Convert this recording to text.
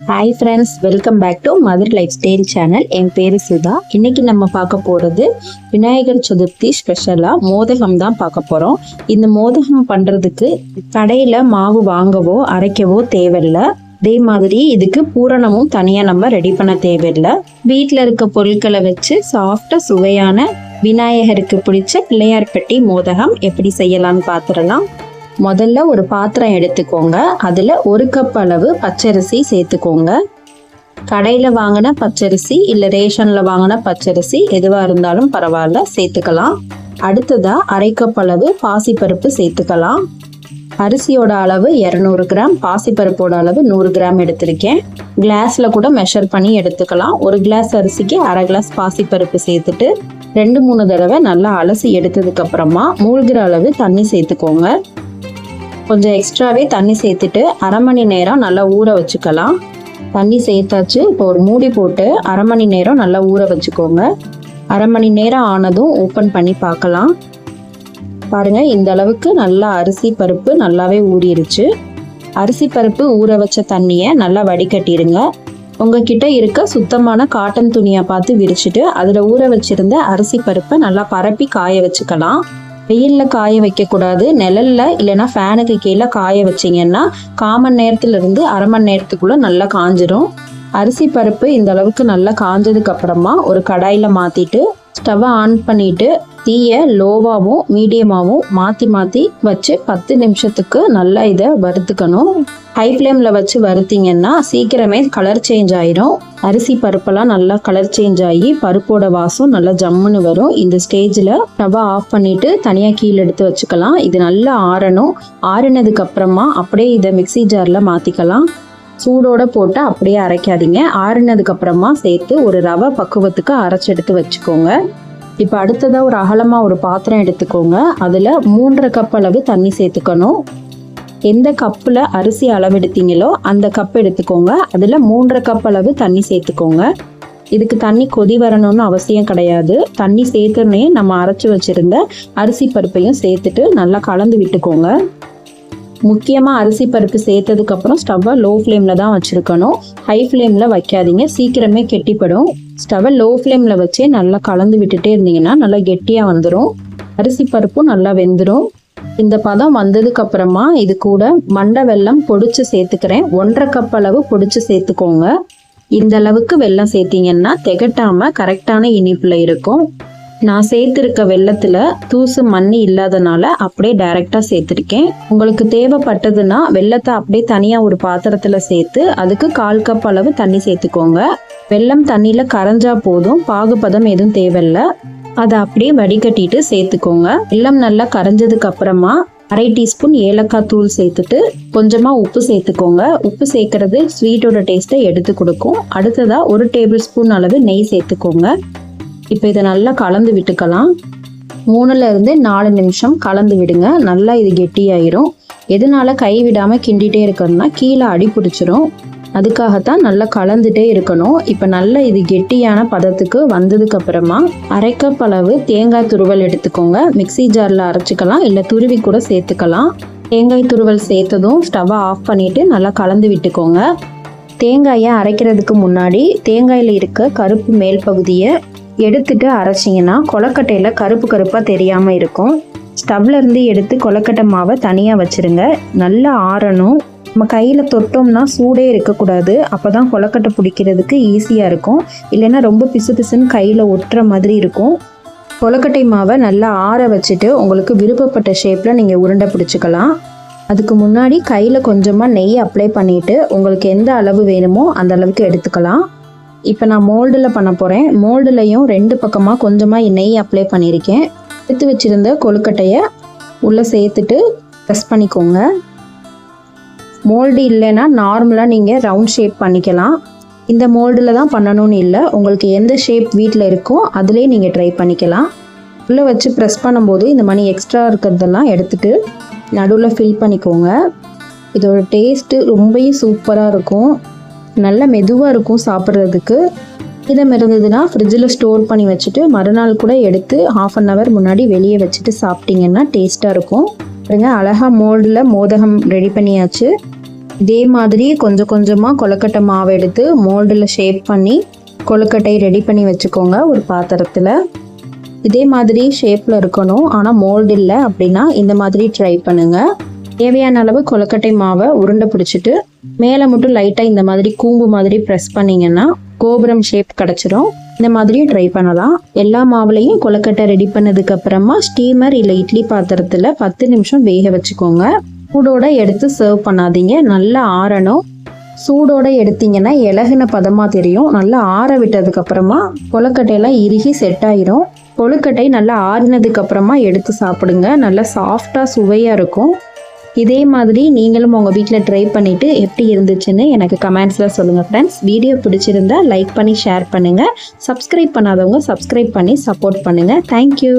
Hi friends welcome back to mother life style channel என் பேர் சுதா இன்னைக்கு நம்ம பார்க்க போகிறது விநாயகர் சதுர்த்தி ஸ்பெஷலாக மோதகம் தான் பார்க்க போகிறோம் இந்த மோதகம் பண்ணுறதுக்கு கடையில் மாவு வாங்கவோ அரைக்கவோ தேவையில்லை. அதே மாதிரி இதுக்கு பூரணமும் தனியாக நம்ம ரெடி பண்ண தேவையில்லை. வீட்டில் இருக்க பொருட்களை வச்சு சாஃப்டாக சுவையான விநாயகருக்கு பிடிச்ச பிள்ளையார்பட்டி மோதகம் எப்படி செய்யலாம்னு பார்த்துடலாம். முதல்ல ஒரு பாத்திரம் எடுத்துக்கோங்க. அதில் ஒரு கப் அளவு பச்சரிசி சேர்த்துக்கோங்க. கடையில் வாங்கின பச்சரிசி இல்லை ரேஷனில் வாங்கின பச்சரிசி எதுவாக இருந்தாலும் பரவாயில்ல சேர்த்துக்கலாம். அடுத்ததாக அரை கப் அளவு பாசிப்பருப்பு சேர்த்துக்கலாம். அரிசியோட அளவு இரநூறு கிராம் பாசிப்பருப்போட அளவு நூறு கிராம் எடுத்திருக்கேன். கிளாஸில் கூட மெஷர் பண்ணி எடுத்துக்கலாம். ஒரு கிளாஸ் அரிசிக்கு அரை கிளாஸ் பாசிப்பருப்பு சேர்த்துட்டு ரெண்டு மூணு தடவை நல்லா அலசி எடுத்ததுக்கப்புறமா மூழ்கிற அளவு தண்ணி சேர்த்துக்கோங்க. கொஞ்சம் எக்ஸ்ட்ராவே தண்ணி சேர்த்துட்டு அரை மணி நேரம் நல்லா ஊற வச்சுக்கலாம். தண்ணி சேர்த்தாச்சு. இப்போ ஒரு மூடி போட்டு அரை மணி நேரம் நல்லா ஊற வச்சுக்கோங்க. அரை மணி நேரம் ஆனதும் ஓப்பன் பண்ணி பார்க்கலாம். பாருங்கள் இந்த அளவுக்கு நல்லா அரிசி பருப்பு நல்லாவே ஊறிடுச்சு அரிசி பருப்பு ஊற வச்ச தண்ணியை நல்லா வடிகட்டிடுங்க. உங்ககிட்ட இருக்க சுத்தமான காட்டன் துணியை பார்த்து விரிச்சிட்டு அதில் ஊற வச்சிருந்த அரிசி பருப்பை நல்லா பரப்பி காய வச்சுக்கலாம். வெயிலில் காய வைக்கக்கூடாது. நிழலில் இல்லைன்னா ஃபேனுக்கு கீழே காய வச்சிங்கன்னா காமன் நேரத்துலேருந்து அரை மணி நேரத்துக்குள்ளே நல்லா காஞ்சிடும் அரிசி பருப்பு இந்த அளவுக்கு நல்லா காஞ்சதுக்கு அப்புறமா ஒரு கடாயில் மாற்றிட்டு ஸ்டவ்வை ஆன் பண்ணிவிட்டு தீயை லோவாகவும் மீடியமாகவும் மாற்றி மாற்றி வச்சு பத்து நிமிஷத்துக்கு நல்லா இதை வறுத்துக்கணும். ஹை ஃப்ளேமில் வச்சு வறுத்தீங்கன்னா சீக்கிரமே கலர் சேஞ்ச் ஆயிரும். அரிசி பருப்பெல்லாம் நல்லா கலர் சேஞ்ச் ஆகி பருப்போட வாசம் நல்லா ஜம்முன்னு வரும். இந்த ஸ்டேஜில் ரவா ஆஃப் பண்ணிட்டு தனியாக கீழே எடுத்து வச்சுக்கலாம். இது நல்லா ஆறணும். ஆறினதுக்கு அப்புறமா அப்படியே இதை மிக்ஸி ஜாரில் மாற்றிக்கலாம் சூடோட போட்டு அப்படியே அரைக்காதீங்க. ஆறுனதுக்கு அப்புறமா சேர்த்து ஒரு ரவை பக்குவத்துக்கு அரைச்சி எடுத்து வச்சுக்கோங்க. இப்போ அடுத்ததாக ஒரு அகலமாக ஒரு பாத்திரம் எடுத்துக்கோங்க. அதில் மூன்றரை கப் அளவு தண்ணி சேர்த்துக்கணும். எந்த கப்பில் அரிசி அளவெடுத்தீங்களோ அந்த கப் எடுத்துக்கோங்க. அதில் மூன்றரை கப் அளவு தண்ணி சேர்த்துக்கோங்க. இதுக்கு தண்ணி கொதி வரணும்னு அவசியம் கிடையாது. தண்ணி சேர்த்துனே நம்ம அரைச்சி வச்சுருந்த அரிசி பருப்பையும் சேர்த்துட்டு நல்லா கலந்து விட்டுக்கோங்க. முக்கியமாக அரிசி பருப்பு சேர்த்ததுக்கப்புறம் ஸ்டவ்வை லோ ஃப்ளேமில் தான் வச்சுருக்கணும். ஹை ஃப்ளேமில் வைக்காதீங்க. சீக்கிரமே கெட்டிப்படும். ஸ்டவ்வை லோ ஃப்ளேமில் வச்சே நல்லா கலந்து விட்டுட்டே இருந்தீங்கன்னா நல்லா கெட்டியாக வந்துடும் அரிசி பருப்பும் நல்லா வெந்துடும் இந்த பதம் வந்ததுக்கு அப்புறமா இது கூட மண்டை வெல்லம் பொடிச்சு சேர்த்துக்கிறேன். ஒன்றரை கப் அளவு பொடிச்சு சேர்த்துக்கோங்க. இந்த அளவுக்கு வெல்லம் சேர்த்தீங்கன்னா திகட்டாம கரெக்டான இனிப்புல இருக்கும். நான் சேர்த்துருக்க வெள்ளத்தில் தூசு மண்ணி இல்லாதனால அப்படியே டைரெக்டாக சேர்த்துருக்கேன். உங்களுக்கு தேவைப்பட்டதுன்னா வெள்ளத்தை அப்படியே தனியாக ஒரு பாத்திரத்தில் சேர்த்து அதுக்கு கால் கப் அளவு தண்ணி சேர்த்துக்கோங்க. வெள்ளம் தண்ணியில் கரைஞ்சா போதும் பாகுபதம் எதுவும் தேவையில்ல. அதை அப்படியே வடிகட்டிட்டு சேர்த்துக்கோங்க. வெள்ளம் நல்லா கரைஞ்சதுக்கு அப்புறமா அரை டீஸ்பூன் ஏலக்காய் தூள் சேர்த்துட்டு கொஞ்சமாக உப்பு சேர்த்துக்கோங்க. உப்பு சேர்க்கறது ஸ்வீட்டோட டேஸ்ட்டை எடுத்து கொடுக்கும். அடுத்ததாக ஒரு டேபிள் ஸ்பூன் அளவு நெய் சேர்த்துக்கோங்க. இப்போ இதை நல்லா கலந்து விட்டுக்கலாம். மூணுல இருந்து நாலு நிமிஷம் கலந்து விடுங்க. நல்லா இது கெட்டியாயிரும். எதனால கை விடாமல் கிண்டிகிட்டே இருக்கணும்னா கீழே அடி பிடிச்சிரும். அதுக்காகத்தான் நல்லா கலந்துட்டே இருக்கணும். இப்போ நல்லா இது கெட்டியான பதத்துக்கு வந்ததுக்கு அப்புறமா அரைக்கப் அளவு தேங்காய் துருவல் எடுத்துக்கோங்க. மிக்ஸி ஜாரில் அரைச்சிக்கலாம். இல்லை துருவி கூட சேர்த்துக்கலாம். தேங்காய் துருவல் சேர்த்ததும் ஸ்டவ்வை ஆஃப் பண்ணிட்டு நல்லா கலந்து விட்டுக்கோங்க. தேங்காயை அரைக்கிறதுக்கு முன்னாடி தேங்காயில் இருக்க கருப்பு மேல் பகுதியை எடுத்துட்டு அரைச்சிங்கன்னா கொலக்கட்டையில் கருப்பு கருப்பாக தெரியாமல் இருக்கும். ஸ்டவ்லேருந்து எடுத்து கொலக்கட்டை மாவை தனியாக வச்சுருங்க. நல்லா ஆறணும். நம்ம கையில் தொட்டோம்னா சூடே இருக்கக்கூடாது. அப்போ தான் கொலக்கட்டை பிடிக்கிறதுக்கு ஈஸியாக இருக்கும். இல்லைன்னா ரொம்ப பிசு பிசுன்னு கையில் ஒட்டுற மாதிரி இருக்கும். கொலக்கட்டை மாவை நல்லா ஆற வச்சுட்டு உங்களுக்கு விருப்பப்பட்ட ஷேப்பில் நீங்கள் உருண்டை பிடிச்சிக்கலாம். அதுக்கு முன்னாடி கையில் கொஞ்சமாக நெய் அப்ளை பண்ணிவிட்டு உங்களுக்கு எந்த அளவு வேணுமோ அந்த அளவுக்கு எடுத்துக்கலாம். இப்போ நான் மோல்டில் பண்ண போகிறேன் மோல்டுலையும் ரெண்டு பக்கமாக கொஞ்சமாக நெய் அப்ளை பண்ணியிருக்கேன். எடுத்து வச்சுருந்த கொழுக்கட்டையை உள்ளே சேர்த்துட்டு ப்ரெஸ் பண்ணிக்கோங்க. மோல்டு இல்லைன்னா நார்மலாக நீங்கள் ரவுண்ட் ஷேப் பண்ணிக்கலாம். இந்த மோல்டில் தான் பண்ணணும்னு இல்லை. உங்களுக்கு எந்த ஷேப் வீட்டில் இருக்கோ அதிலே நீங்கள் ட்ரை பண்ணிக்கலாம். உள்ளே வச்சு ப்ரெஸ் பண்ணும்போது இந்த மணி எக்ஸ்ட்ரா இருக்கிறதெல்லாம் எடுத்துகிட்டு நடுவில் ஃபில் பண்ணிக்கோங்க. இதோட டேஸ்ட்டு ரொம்பவே சூப்பராக இருக்கும். நல்ல மெதுவாக இருக்கும் சாப்பிட்றதுக்கு. இதம் இருந்ததுன்னா ஃப்ரிட்ஜில் ஸ்டோர் பண்ணி வச்சுட்டு மறுநாள் கூட எடுத்து ஹாஃப் அன் ஹவர் முன்னாடி வெளியே வச்சுட்டு சாப்பிட்டீங்கன்னா டேஸ்ட்டாக இருக்கும். பாருங்க அழகாக மோல்டில் மோதகம் ரெடி பண்ணியாச்சு. இதே மாதிரி கொஞ்சம் கொஞ்சமாக கொழுக்கட்டை மாவு எடுத்து மோல்டில் ஷேப் பண்ணி கொழுக்கட்டை ரெடி பண்ணி வச்சுக்கோங்க ஒரு பாத்திரத்தில். இதே மாதிரி ஷேப்பில் இருக்கணும். ஆனால் மோல்டு இல்லை அப்படின்னா இந்த மாதிரி ட்ரை பண்ணுங்கள் தேவையான அளவு கொழுக்கட்டை மாவை உருண்டை பிடிச்சிட்டு மேலே மட்டும் லைட்டாக இந்த மாதிரி கூம்பு மாதிரி ப்ரெஸ் பண்ணிங்கன்னா கோபுரம் ஷேப் கிடச்சிரும். இந்த மாதிரியும் ட்ரை பண்ணலாம். எல்லா மாவுலையும் கொழுக்கட்டை ரெடி பண்ணதுக்கு அப்புறமா ஸ்டீமர் இல்லை இட்லி பாத்திரத்தில் பத்து நிமிஷம் வேக வச்சுக்கோங்க. சூடோட எடுத்து சர்வ் பண்ணாதீங்க. நல்லா ஆறணும். சூடோட எடுத்தீங்கன்னா இலகுன பதமாக தெரியும். நல்லா ஆற விட்டதுக்கு அப்புறமா கொழுக்கட்டையெல்லாம் இறுகி செட் ஆயிரும். கொழுக்கட்டை நல்லா ஆறினதுக்கு அப்புறமா எடுத்து சாப்பிடுங்க. நல்லா சாஃப்டாக சுவையாக இருக்கும். இதே மாதிரி நீங்களும் உங்கள் வீட்டில் ட்ரை பண்ணிவிட்டு எப்படி இருந்துச்சுன்னு எனக்கு கமெண்ட்ஸில் சொல்லுங்கள் ஃப்ரெண்ட்ஸ் வீடியோ பிடிச்சிருந்தா லைக் பண்ணி ஷேர் பண்ணுங்கள் சப்ஸ்கிரைப் பண்ணாதவங்க சப்ஸ்கிரைப் பண்ணி சப்போர்ட் பண்ணுங்கள் தேங்க்யூ